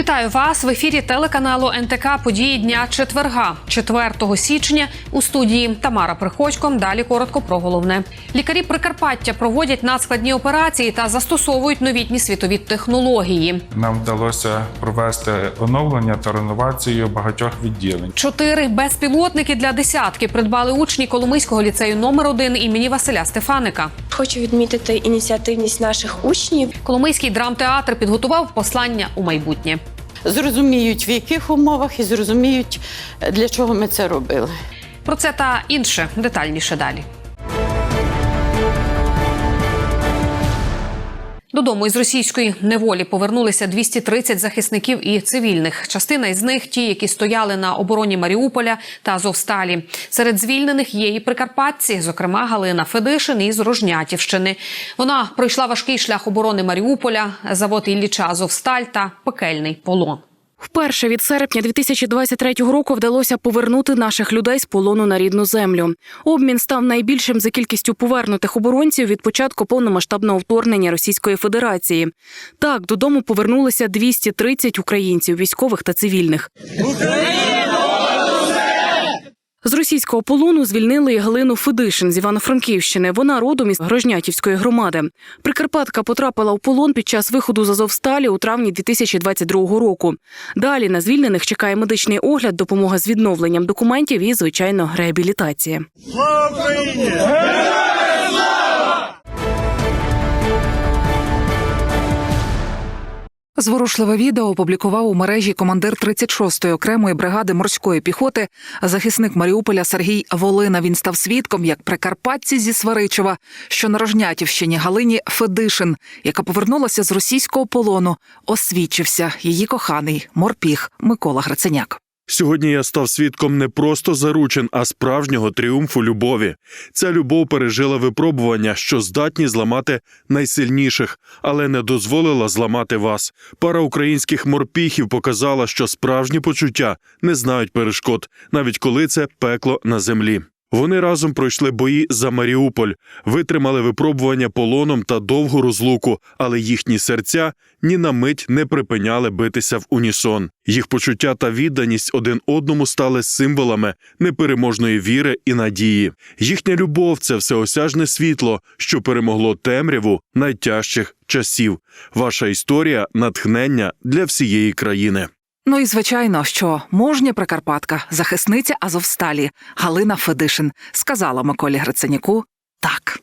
Вітаю вас в ефірі телеканалу НТК Події дня четверга, 4 січня. У студії Тамара Приходько. Далі коротко про головне. Лікарі Прикарпаття проводять надскладні операції та застосовують новітні світові технології. Нам вдалося провести оновлення та реновацію багатьох відділень. Чотири безпілотники для десятки придбали учні Коломийського ліцею номер 1 імені Василя Стефаника. Хочу відмітити ініціативність наших учнів. Коломийський драмтеатр підготував послання у майбутнє. Зрозуміють, в яких умовах, і зрозуміють, для чого ми це робили. Про це та інше детальніше далі. Додому із російської неволі повернулися 230 захисників і цивільних. Частина із них ті, які стояли на обороні Маріуполя та Азовсталі. Серед звільнених є і прикарпатці, зокрема Галина Федишин із Рожнятівщини. Вона пройшла важкий шлях оборони Маріуполя, завод Ілліча Азовсталь та пекельний полон. Вперше від серпня 2023 року вдалося повернути наших людей з полону на рідну землю. Обмін став найбільшим за кількістю повернутих оборонців від початку повномасштабного вторгнення Російської Федерації. Так, додому повернулися 230 українців, військових та цивільних. З російського полону звільнили Галину Федишин з Івано-Франківщини. Вона родом із Грожнятівської громади. Прикарпатка потрапила в полон під час виходу з Азовсталі у травні 2022 року. Далі на звільнених чекає медичний огляд, допомога з відновленням документів і, звичайно, реабілітація. Зворушливе відео опублікував у мережі командир 36-ї окремої бригади морської піхоти, захисник Маріуполя Сергій Волина. Він став свідком, як прикарпатці зі Сваричева, що на Рожнятівщині Галині Федишин, яка повернулася з російського полону, освідчився її коханий морпіг Микола Гриценяк. Сьогодні я став свідком не просто заручин, а справжнього тріумфу любові. Ця любов пережила випробування, що здатні зламати найсильніших, але не дозволила зламати вас. Пара українських морпіхів показала, що справжні почуття не знають перешкод, навіть коли це пекло на землі. Вони разом пройшли бої за Маріуполь, витримали випробування полоном та довгу розлуку, але їхні серця ні на мить не припиняли битися в унісон. Їх почуття та відданість один одному стали символами непереможної віри і надії. Їхня любов це всеосяжне світло, що перемогло темряву найтяжчих часів. Ваша історія натхнення для всієї країни. Ну і звичайно, що можня прикарпатка, захисниця Азовсталі Галина Федишин сказала Миколі Гриценяку так.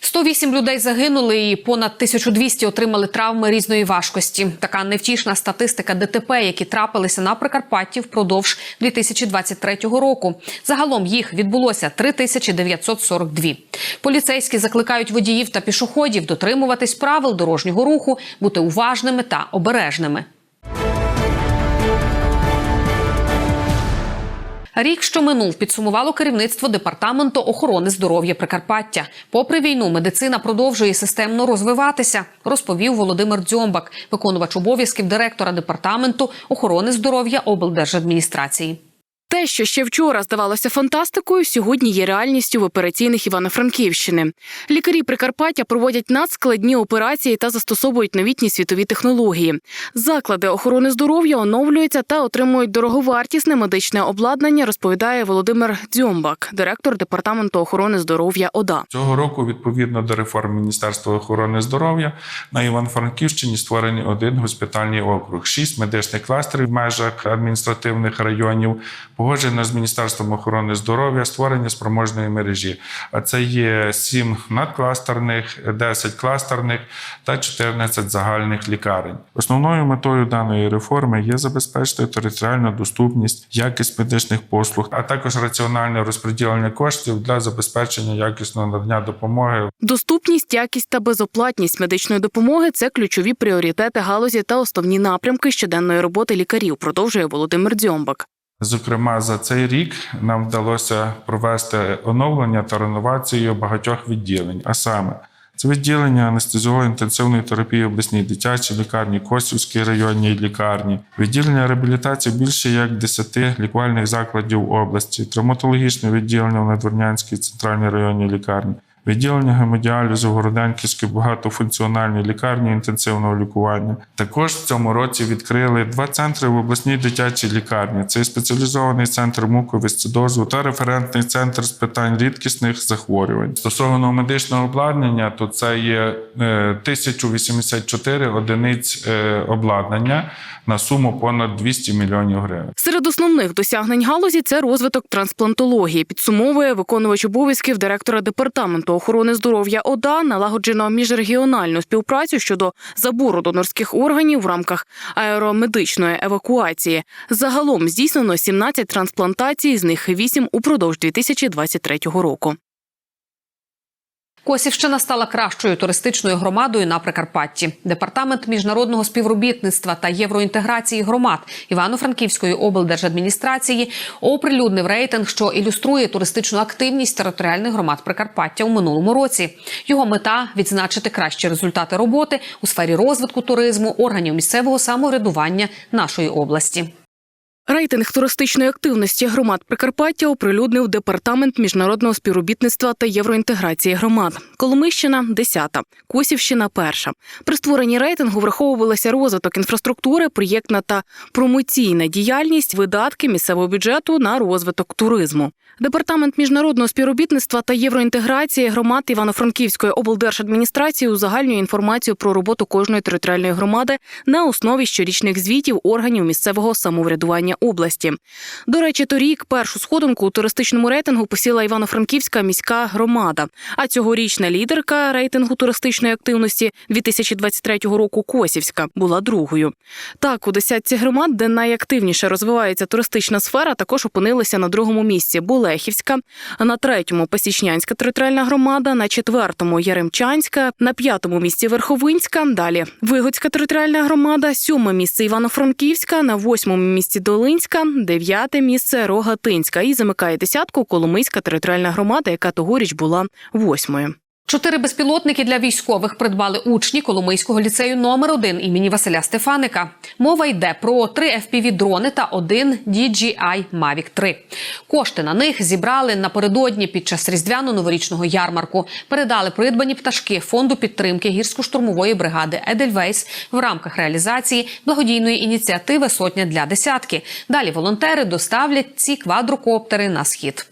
108 людей загинули і понад 1200 отримали травми різної важкості. Така невтішна статистика ДТП, які трапилися на Прикарпатті впродовж 2023 року. Загалом їх відбулося 3942. Поліцейські закликають водіїв та пішоходів дотримуватись правил дорожнього руху, бути уважними та обережними. Рік, що минув, підсумувало керівництво департаменту охорони здоров'я Прикарпаття. Попри війну, медицина продовжує системно розвиватися, розповів Володимир Дзьомбак, виконувач обов'язків директора департаменту охорони здоров'я облдержадміністрації. Те, що ще вчора здавалося фантастикою, сьогодні є реальністю в операційних Івано-Франківщини. Лікарі Прикарпаття проводять надскладні операції та застосовують новітні світові технології. Заклади охорони здоров'я оновлюються та отримують дороговартісне медичне обладнання, розповідає Володимир Дзьомбак, директор департаменту охорони здоров'я ОДА. Цього року, відповідно до реформ Міністерства охорони здоров'я, на Іван-Франківщині створений один госпітальний округ, шість медичних кластерів в межах адміністративних районів. Погоджено з Міністерством охорони здоров'я створення спроможної мережі. А це є 7 надкластерних, 10 кластерних та 14 загальних лікарень. Основною метою даної реформи є забезпечити територіальну доступність, якість медичних послуг, а також раціональне розподілення коштів для забезпечення якісного надання допомоги Доступність, якість та безоплатність медичної допомоги це ключові пріоритети галузі та основні напрямки щоденної роботи лікарів. Продовжує Володимир Дзьомбак. Зокрема, за цей рік нам вдалося провести оновлення та реновацію багатьох відділень, а саме це відділення анестезіолого-інтенсивної терапії обласній дитячій лікарні, Косівській районній лікарні, відділення реабілітації більше як 10 лікувальних закладів області, травматологічне відділення в Надвірнянській центральній районній лікарні, відділення гемодіалізу в Городенківській багатофункціональній лікарні інтенсивного лікування. Також в цьому році відкрили два центри в обласній дитячій лікарні. Це спеціалізований центр муковисцидозу та референтний центр з питань рідкісних захворювань. Стосовно медичного обладнання, то це є е, 1084 одиниць е, обладнання на суму понад 200 мільйонів гривень. Серед основних досягнень галузі це розвиток трансплантології. Підсумовує виконувач обов'язків директора департаменту охорони здоров'я ОДА. Налагоджено міжрегіональну співпрацю щодо забору донорських органів в рамках аеромедичної евакуації. Загалом здійснено 17 трансплантацій, з них 8 упродовж 2023 року. Косівщина стала кращою туристичною громадою на Прикарпатті. Департамент міжнародного співробітництва та євроінтеграції громад Івано-Франківської облдержадміністрації оприлюднив рейтинг, що ілюструє туристичну активність територіальних громад Прикарпаття у минулому році. Його мета відзначити кращі результати роботи у сфері розвитку туризму, органів місцевого самоврядування нашої області. Рейтинг туристичної активності громад Прикарпаття оприлюднив департамент міжнародного співробітництва та євроінтеграції громад. Коломищина 10-та, Косівщина перша. При створенні рейтингу враховувалися розвиток інфраструктури, проєктна та промоційна діяльність, видатки місцевого бюджету на розвиток туризму. Департамент міжнародного співробітництва та євроінтеграції громад Івано-Франківської облдержадміністрації узагальнює інформацію про роботу кожної територіальної громади на основі щорічних звітів органів місцевого самоврядування області. До речі, торік першу сходинку у туристичному рейтингу посіла Івано-Франківська міська громада. А цьогорічна лідерка рейтингу туристичної активності 2023 року Косівська була другою. Так, у десятці громад, де найактивніше розвивається туристична сфера, також опинилися на другому місці Болехівська, на третьому Пасічнянська територіальна громада, на четвертому Яремчанська, на п'ятому місці Верховинська. Далі Вигодська територіальна громада, сьоме місце Івано-Франківська, на восьмому місці Долинська, дев'яте місце Рогатинська і замикає десятку Коломийська територіальна громада, яка тогоріч була восьмою. Чотири безпілотники для військових придбали учні Коломийського ліцею номер 1 імені Василя Стефаника. Мова йде про три FPV-дрони та один DJI Mavic 3. Кошти на них зібрали напередодні під час різдвяно-новорічного ярмарку. Передали придбані пташки фонду підтримки гірсько-штурмової бригади Едельвейс в рамках реалізації благодійної ініціативи Сотня для десятки. Далі волонтери доставлять ці квадрокоптери на схід.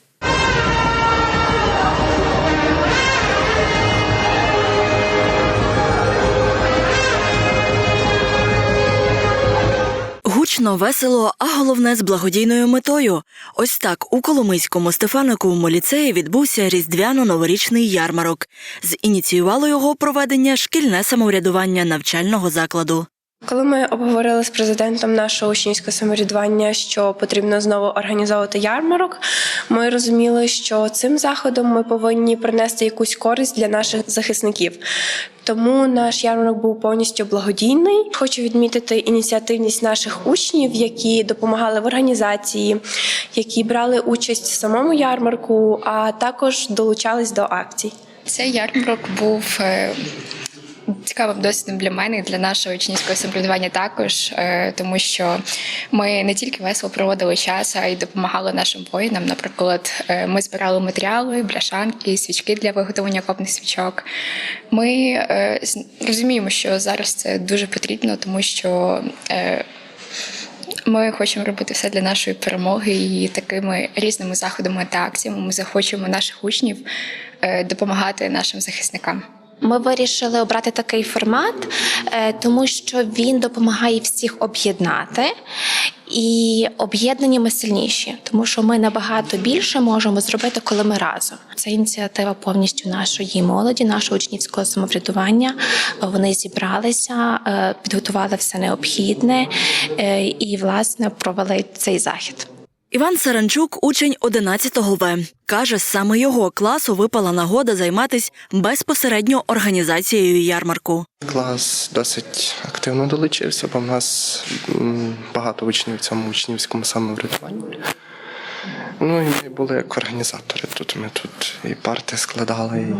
Гучно, весело, а головне з благодійною метою. Ось так у Коломийському Стефаниковому ліцеї відбувся різдвяно-новорічний ярмарок. Зініціювало його проведення шкільне самоврядування навчального закладу. Коли ми обговорили з президентом нашого учнівського самоврядування, що потрібно знову організовувати ярмарок, ми розуміли, що цим заходом ми повинні принести якусь користь для наших захисників. Тому наш ярмарок був повністю благодійний. Хочу відмітити ініціативність наших учнів, які допомагали в організації, які брали участь в самому ярмарку, а також долучались до акцій. Цей ярмарок був е, цікавим досвідом для мене і для нашого учнівського самоврядування також, е, тому що ми не тільки весело проводили час, а й допомагали нашим воїнам. Наприклад, е, ми збирали матеріали, бляшанки, свічки для виготовлення окопних свічок. Ми е, розуміємо, що зараз це дуже потрібно, тому що. Ми хочемо робити все для нашої перемоги, і такими різними заходами та акціями ми захочемо наших учнів допомагати нашим захисникам. Ми вирішили обрати такий формат, е, тому що він допомагає всіх об'єднати. І об'єднані ми сильніші, тому що ми набагато більше можемо зробити, коли ми разом. Це ініціатива повністю нашої молоді, нашого учнівського самоврядування. Вони зібралися, е, підготували все необхідне е, і, власне, провели цей захід. Іван Саранчук, учень 11 В. Каже, саме його класу випала нагода займатися безпосередньо організацією ярмарку. Клас досить активно долучився, бо в нас багато учнів в цьому учнівському самоврядуванні. Ну і ми були як організатори. Тут ми тут і парти складали,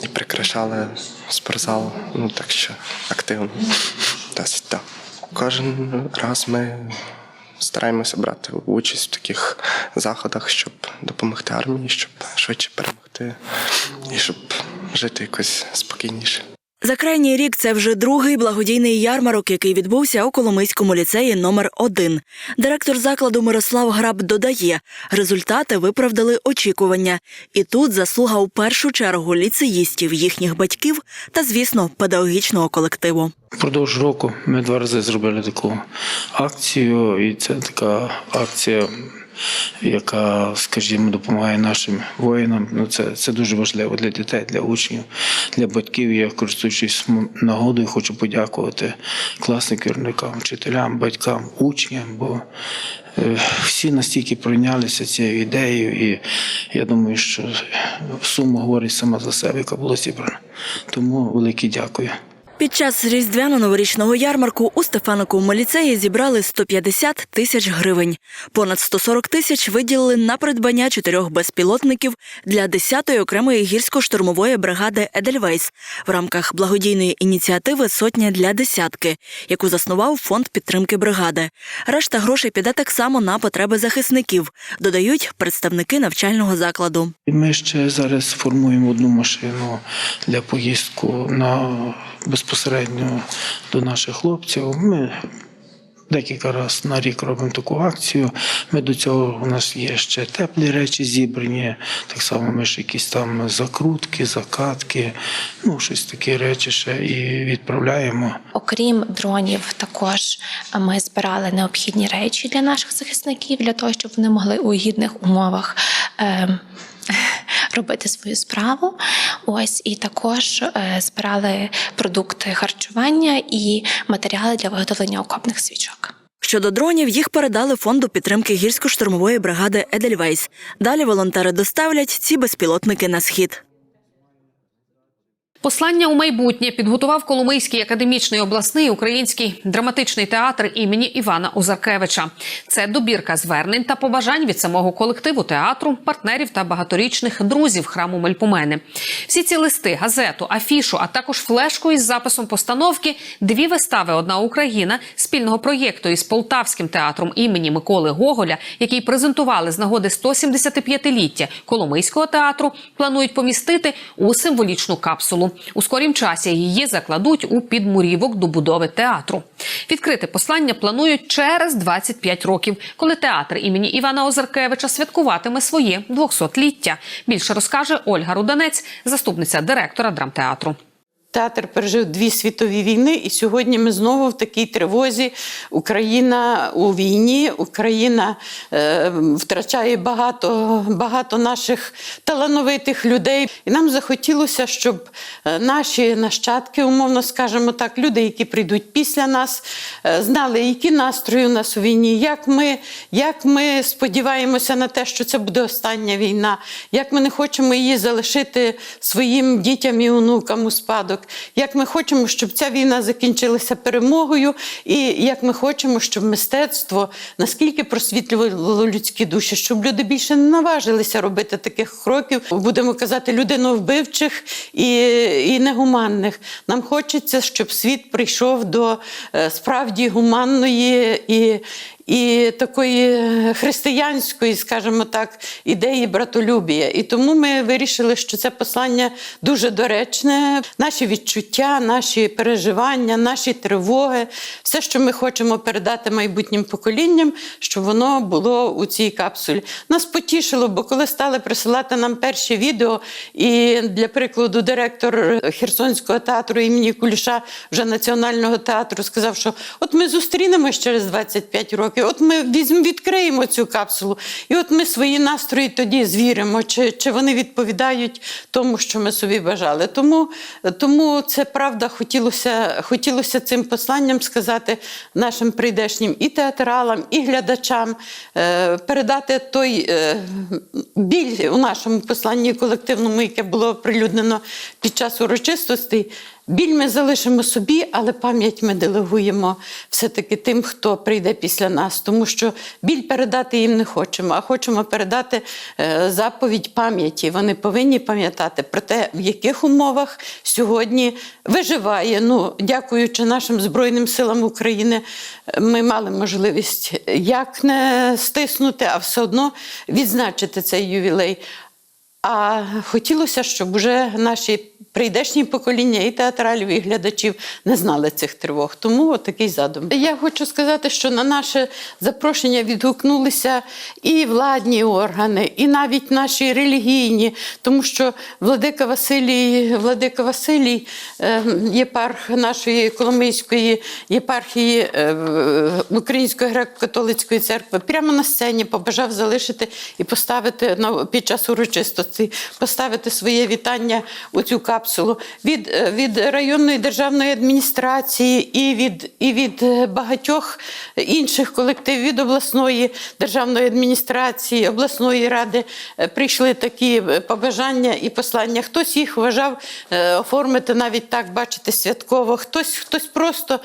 і, і прикрашали спортзал. Ну так що активно. Досить так. Кожен раз ми стараємося брати участь в таких заходах, щоб допомогти армії, щоб швидше перемогти і щоб жити якось спокійніше. За крайній рік це вже другий благодійний ярмарок, який відбувся у Коломийському ліцеї номер 1 Директор закладу Мирослав Граб додає, результати виправдали очікування. І тут заслуга у першу чергу ліцеїстів, їхніх батьків та, звісно, педагогічного колективу. Впродовж року ми два рази зробили таку акцію, і це така акція, яка, скажімо, допомагає нашим воїнам. Ну, це, це дуже важливо для дітей, для учнів, для батьків. Я користуючись нагодою, хочу подякувати класним керівникам, вчителям, батькам, учням, бо е, всі настільки пройнялися цією ідеєю, і я думаю, що сума говорить сама за себе, яка була зібрана. Тому велике дякую. Під час різдвяно-новорічного ярмарку у Стефаниковому ліцеї зібрали 150 тисяч гривень. Понад 140 тисяч виділили на придбання чотирьох безпілотників для 10-ї окремої гірсько-штурмової бригади Едельвейс в рамках благодійної ініціативи Сотня для десятки, яку заснував фонд підтримки бригади. Решта грошей піде так само на потреби захисників, додають представники навчального закладу. Ми ще зараз формуємо одну машину для поїздку на безпосередньо до наших хлопців. Ми декілька разів на рік робимо таку акцію. Ми до цього у нас є ще теплі речі зібрані. Так само ми ж якісь там закрутки, закатки, ну щось такі речі ще і відправляємо. Окрім дронів, також ми збирали необхідні речі для наших захисників для того, щоб вони могли у гідних умовах. ем, Робити свою справу, ось і також е, збирали продукти харчування і матеріали для виготовлення окопних свічок. Щодо дронів, їх передали фонду підтримки гірсько-штурмової бригади Едельвейс. Далі волонтери доставлять ці безпілотники на схід. Послання у майбутнє підготував Коломийський академічний обласний український драматичний театр імені Івана Озаркевича. Це добірка звернень та побажань від самого колективу театру, партнерів та багаторічних друзів храму Мельпомени. Всі ці листи, газету, афішу, а також флешку із записом постановки дві вистави Одна Україна спільного проєкту із Полтавським театром імені Миколи Гоголя, який презентували з нагоди 175-ліття Коломийського театру, планують помістити у символічну капсулу. У скорім часі її закладуть у підмурівок до будови театру. Відкрити послання планують через 25 років, коли театр імені Івана Озеркевича святкуватиме своє 200-ліття. Більше розкаже Ольга Руданець, заступниця директора драмтеатру. Театр пережив дві світові війни, і сьогодні ми знову в такій тривозі. Україна у війні, Україна е, втрачає багато, багато наших талановитих людей. І нам захотілося, щоб е, наші нащадки, умовно скажемо так, люди, які прийдуть після нас, е, знали, які настрої у нас у війні, як ми, як ми сподіваємося на те, що це буде остання війна, як ми не хочемо її залишити своїм дітям і онукам у спадок, як ми хочемо, щоб ця війна закінчилася перемогою, і як ми хочемо, щоб мистецтво наскільки просвітлювало людські душі, щоб люди більше не наважилися робити таких кроків, будемо казати, людиновбивчих і, і негуманних. Нам хочеться, щоб світ прийшов до е, справді гуманної і. І такої християнської, скажімо так, ідеї братолюбія. І тому ми вирішили, що це послання дуже доречне. Наші відчуття, наші переживання, наші тривоги, все, що ми хочемо передати майбутнім поколінням, щоб воно було у цій капсулі. Нас потішило, бо коли стали присилати нам перші відео, і для прикладу, директор Херсонського театру імені Куліша, вже національного театру, сказав, що от ми зустрінемось через 25 років, от ми візьмемо, відкриємо цю капсулу, і от ми свої настрої тоді звіримо, чи, чи вони відповідають тому, що ми собі бажали. Тому, тому це правда хотілося, хотілося цим посланням сказати нашим прийдешнім і театралам, і глядачам, е, передати той е, біль у нашому посланні колективному, яке було прилюднено під час урочистостей. Біль ми залишимо собі, але пам'ять ми делегуємо все-таки тим, хто прийде після нас, тому що біль передати їм не хочемо, а хочемо передати е, заповідь пам'яті. Вони повинні пам'ятати про те, в яких умовах сьогодні виживає. Ну, дякуючи нашим Збройним силам України, ми мали можливість як не стиснути, а все одно відзначити цей ювілей. А хотілося, щоб уже наші прийдешні покоління і театралів, і глядачів не знали цих тривог. Тому такий задум. Я хочу сказати, що на наше запрошення відгукнулися і владні органи, і навіть наші релігійні, тому що Владика Василій, Владика Василій, е, єпарх нашої Коломийської єпархії е, Української греко-католицької церкви, прямо на сцені побажав залишити і поставити під час урочистості, поставити своє вітання у цю капсулу від, е, від районної державної адміністрації і від, і від е, багатьох інших колективів, від обласної державної адміністрації, обласної ради е, прийшли такі побажання і послання. Хтось їх вважав оформити навіть так, бачите, святково, хтось, хтось просто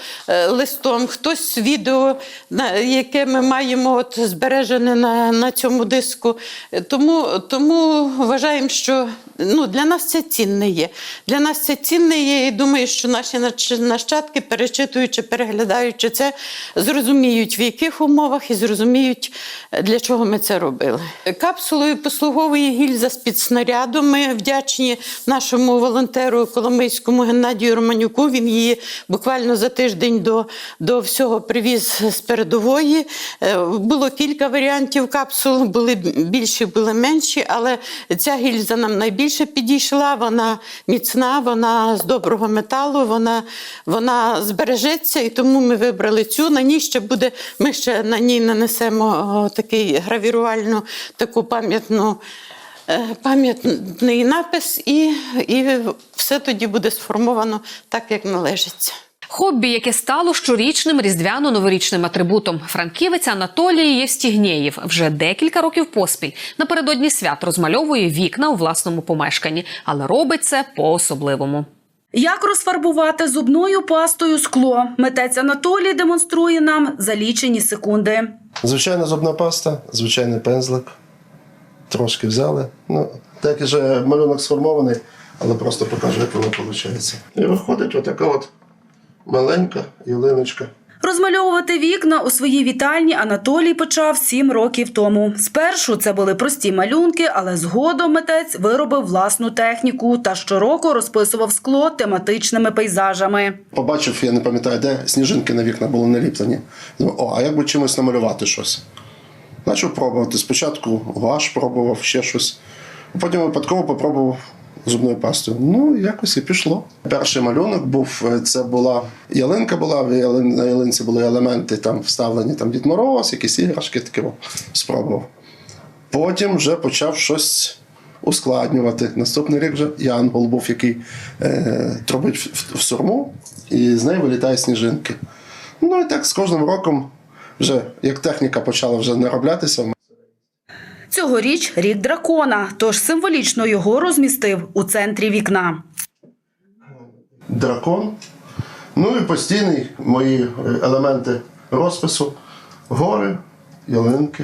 листом, хтось відео, яке ми маємо от збережене на, на цьому диску. Тому, тому вважаємо, що ну, для нас це цінне є. Для нас це цінне є, і думаю, що наші нащадки, перечитуючи, переглядаючи це, зрозуміють, в яких умовах і зрозуміють, е, для чого ми це робили. Капсулою послуговує гільза з-під снаряду. Ми вдячні нашому волонтеру Коломийському Геннадію Романюку. Він її буквально за тиждень до, до всього привіз з передової. Е, Було кілька варіантів капсул, були більші, були менші, але ця гільза нам найбільше підійшла. Вона міцна, вона з доброго металу, вона, вона збережеться, і тому ми вибрали цю. На ній ще буде, ми ще на ній нанесемо такий гравірувальну, таку пам'ятну. е, Пам'ятний напис, і, і все тоді буде сформовано так, як належиться. Хобі, яке стало щорічним різдвяно-новорічним атрибутом. Франківець Анатолій Євстігнєєв вже декілька років поспіль напередодні свят розмальовує вікна у власному помешканні, але робить це по-особливому. Як розфарбувати зубною пастою скло? Митець Анатолій демонструє нам за лічені секунди. Звичайна зубна паста, звичайний пензлик. Трошки взяли. Ну, так і вже малюнок сформований, але просто покажу, як воно виходить. І виходить отака от маленька ялиночка. Розмальовувати вікна у своїй вітальні Анатолій почав сім років тому. Спершу це були прості малюнки, але згодом митець виробив власну техніку та щороку розписував скло тематичними пейзажами. Побачив, я не пам'ятаю, де сніжинки на вікна були наліплені. Думаю, о, а як би чимось намалювати щось? Почав пробувати. Спочатку гуаш пробував, ще щось. Потім випадково попробував зубною пастою. Ну, якось і пішло. Перший малюнок був е, це була ялинка була, на ялинці були елементи там вставлені, там Дід Мороз, якісь іграшки таке спробував. Потім вже почав щось ускладнювати. Наступний рік вже Янгол був, який е, трубить в, в, сурму, і з неї вилітають сніжинки. Ну і так з кожним роком, вже як техніка почала вже нароблятися, Цьогоріч рік дракона, тож символічно його розмістив у центрі вікна. дракон. Ну і постійні мої е, елементи розпису: гори, ялинки,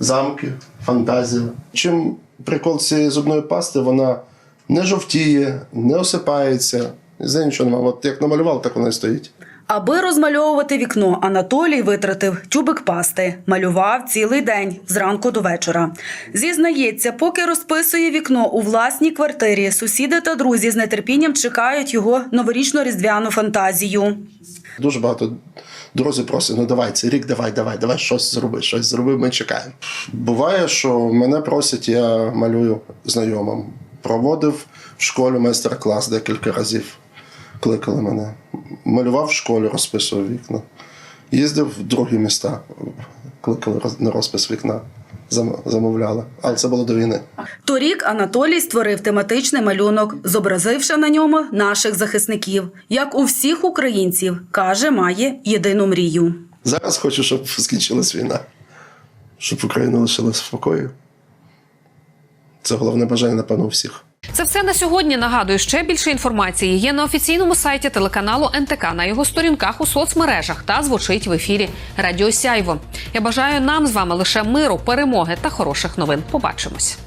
замки, фантазія. Чим прикол цієї зубної пасти, вона не жовтіє, не осипається. За нічого немає. От як намалював, так вона і стоїть. Аби розмальовувати вікно, Анатолій витратив тюбик пасти, малював цілий день зранку до вечора. Зізнається, поки розписує вікно у власній квартирі, сусіди та друзі з нетерпінням чекають його новорічно-різдвяну фантазію. Дуже багато друзів просять, ну давай, цей рік, давай, давай, давай щось зроби, щось зроби, ми чекаємо. Буває, що мене просять, я малюю знайомим. Проводив в школі майстер-клас декілька разів. Кликали мене. Малював в школі, розписував вікна. Їздив в другі міста, кликали на розпис вікна, замовляли. Але це було до війни. Торік Анатолій створив тематичний малюнок, зобразивши на ньому наших захисників. Як у всіх українців, каже, має єдину мрію. Зараз хочу, щоб скінчилась війна, щоб Україна лишилася в спокої. Це головне бажання, напевно, у всіх. Це все на сьогодні. Нагадую, ще більше інформації є на офіційному сайті телеканалу НТК на його сторінках у соцмережах та звучить в ефірі Радіо Сяйво. Я бажаю нам з вами лише миру, перемоги та хороших новин. Побачимось.